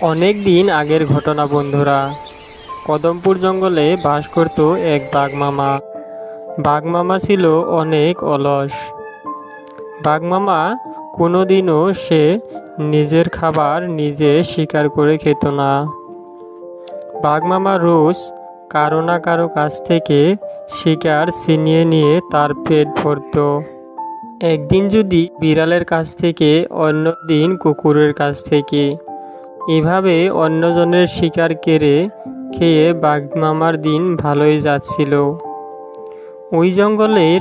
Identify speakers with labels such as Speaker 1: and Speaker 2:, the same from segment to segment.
Speaker 1: অনেক দিন আগের ঘটনা, বন্ধুরা। কদমপুর জঙ্গলে বাস করত এক বাঘমামা বাঘমামা ছিল অনেক অলস। বাঘমামা কোনোদিনও সে নিজের খাবার নিজে শিকার করে খেত না। বাঘমামা রোজ কারও না কারও কাছ থেকে শিকার ছিনিয়ে নিয়ে তার পেট ভরত। একদিন যদি বিড়ালের কাছ থেকে, অন্য দিন কুকুরের কাছ থেকে। এভাবে অন্যজনের শিকার কেড়ে খেয়ে বাঘমামার দিন ভালোই যাচ্ছিল। ওই জঙ্গলের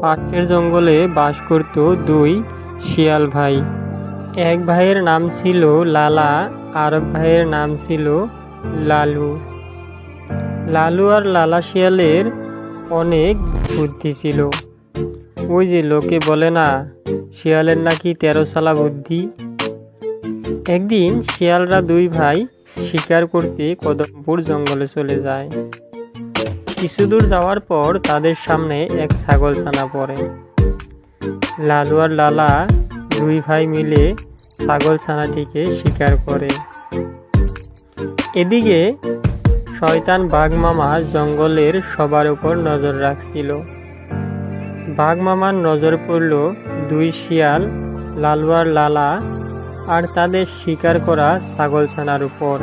Speaker 1: পাশের জঙ্গলে বাস করত দুই শিয়াল ভাই। এক ভাইয়ের নাম ছিল লালা আর ভাইয়ের নাম ছিল লালু। লালু আর লালা শিয়ালের অনেক বুদ্ধি ছিল। ওই যে লোকে বলে না, শিয়ালের নাকি তেরো সালা বুদ্ধি। একদিন শিয়ালরা দুই ভাই শিকার করতে কদমপুর জঙ্গলে চলে যায়। কিছু দূর যাওয়ার পর তাদের সামনে এক ছাগল ছানা পড়ে। লালু আর লালা দুই ভাই মিলে ছাগল ছানাটিকে শিকার করে। এদিকে শয়তান বাঘ মামা জঙ্গলের সবার উপর নজর রাখছিল। বাঘ মামার নজর পড়ল দুই শিয়াল, লালু আর লালা আর তাদের শিকার করা ছাগল ছানার উপর।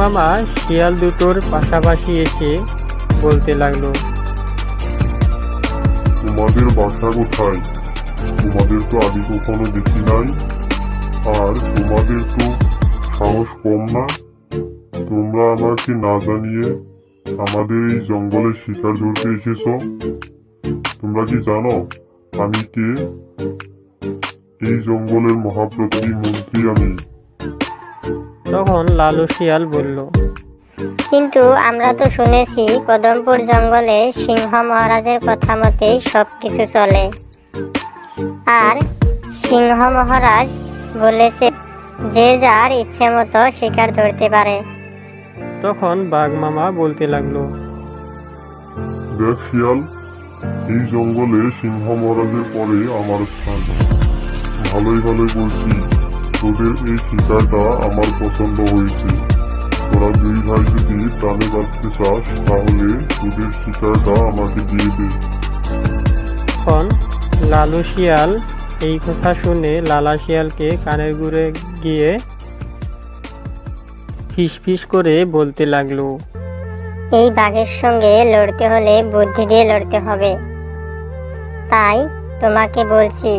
Speaker 1: মামা শিয়াল দুটোর পাশাপাশি এসে বলতে লাগল,
Speaker 2: তোমাদের বাসা কোথায়? তোমাদের তো আগে কখনো দেখি নাই। আর তোমাদের তো সাহস কম না। তোমরা আমাকে না জানিয়ে আমাদের এই জঙ্গলে শিকার ধরতে এসেছ। তোমরা কি জানো আমি কে? এই জঙ্গলের মহাপ্রতিমন্ত্রী আমি।
Speaker 1: তখন লালু শিয়াল বলল
Speaker 3: কিন্তু আমরা তো শুনেছি কদমপুর জঙ্গলে সিংহ মহারাজের কথা মতেই সব কিছু চলে। আর সিংহ মহারাজ বলেছে যে যার ইচ্ছে মতো শিকার ধরতে পারে।
Speaker 1: তখন বাঘ মামা বলতে লাগল
Speaker 2: দেখ শিয়াল এই জঙ্গলে সিংহ মহারাজের পরে আমার স্থান। ভালোই ভালোই বলছি। তোদের এই শিকারটা আমার পছন্দ হয়েছে। তোরা দুই ভাই যদি প্রাণে বাঁচতে চাস তাহলে তোদের শিকারটা আমাকে দিয়ে দে।
Speaker 1: তখন লালু শিয়াল এই কথা শুনে লালা শিয়ালকে কানের গুড়ে গিয়ে ফিস করে বলতে লাগল।
Speaker 3: এই বাঘের সঙ্গে লড়তে হলে বুদ্ধি দিয়ে লড়তে হবে। তাই তোমাকে বলছি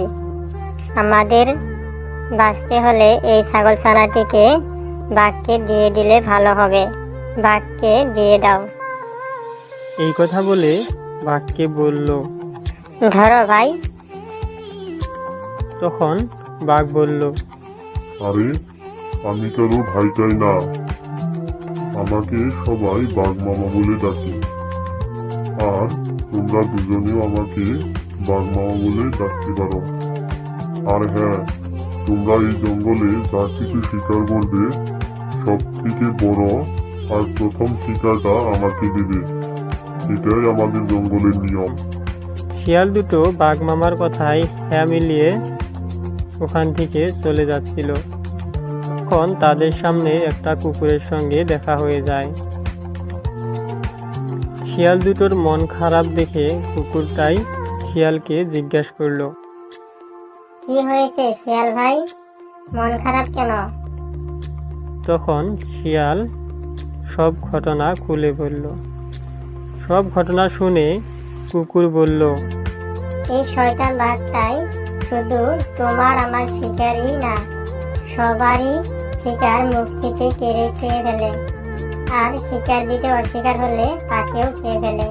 Speaker 3: আমাদের বাঁচতে হলে এই ছাগল ছানাটিকে বাঘকে দিয়ে দিলে ভালো হবে। বাঘকে দিয়ে দাও।
Speaker 1: এই কথা বলে বাঘকে বলল
Speaker 3: ধরো ভাই।
Speaker 1: তখন বাঘ বলল
Speaker 2: আরে আমি কারও ভাইটাই না? আমাকে সবাই বাঘ মামা বলে ডাকে। আর তোমরা দুজনেও আমাকে বাঘ মামা বলে ডাকতে পারো। আর হ্যাঁ তোমরা এই জঙ্গলে যা কিছু শিকার করবে, সব থেকে বড় আর প্রথম শিকারটা আমাকে দেবে। এটাই আমাদের জঙ্গলের নিয়ম।
Speaker 1: শিয়াল দুটো বাঘ মামার কথায় হ্যাঁ মিলিয়ে ওখান থেকে চলে যাচ্ছিল। তখন তাদের সামনে একটা কুকুরের সঙ্গে দেখা হয়ে যায়। শিয়াল দুটোর মন খারাপ দেখে কুকুরটাই শিয়ালকে জিজ্ঞাসা করল
Speaker 3: কি হয়েছে শিয়াল ভাই? মন খারাপ কেন?
Speaker 1: তখন শিয়াল সব ঘটনা খুলে বলল। সব ঘটনা শুনে কুকুর বলল
Speaker 3: এই শয়তান বাঘটাই শুধু তোমার আমার শিকারই না সবারই শিকার মুখ থেকে কেড়ে খেয়ে ফেলে। আর শিকার দিতে অস্বীকার হলে তাকেও খেয়ে ফেলে।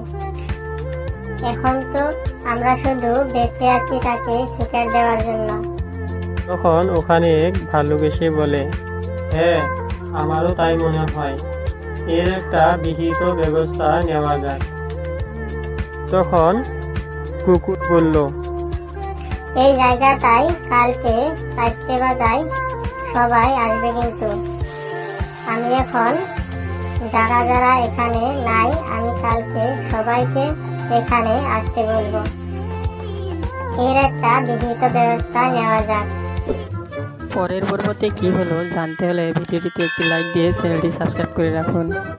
Speaker 3: এখন তো আমরা শুধু বেঁচে আছি তাকে শিকার দেওয়ার জন্য।
Speaker 1: তখন ওখানে এক ভালুক এসে বলে হ্যাঁ আমারও তাই মনে হয়। এর একটা বিহিত ব্যবস্থা নেওয়া যায়। তখন কুকুর বলল
Speaker 3: এই জায়গাটাই কালকে চারটে বাজায় সবাই আসবে কিন্তু। আমি এখন যারা যারা এখানে নাই আমি কালকে সবাইকে এখানে আসতে বলব। এর একটা বিহিত ব্যবস্থা নেওয়া যাক।
Speaker 4: পরের পর্বতে কি হলো জানতে হলে ভিডিওটিতে একটি লাইক দিয়ে চ্যানেলটি সাবস্ক্রাইব করে রাখুন।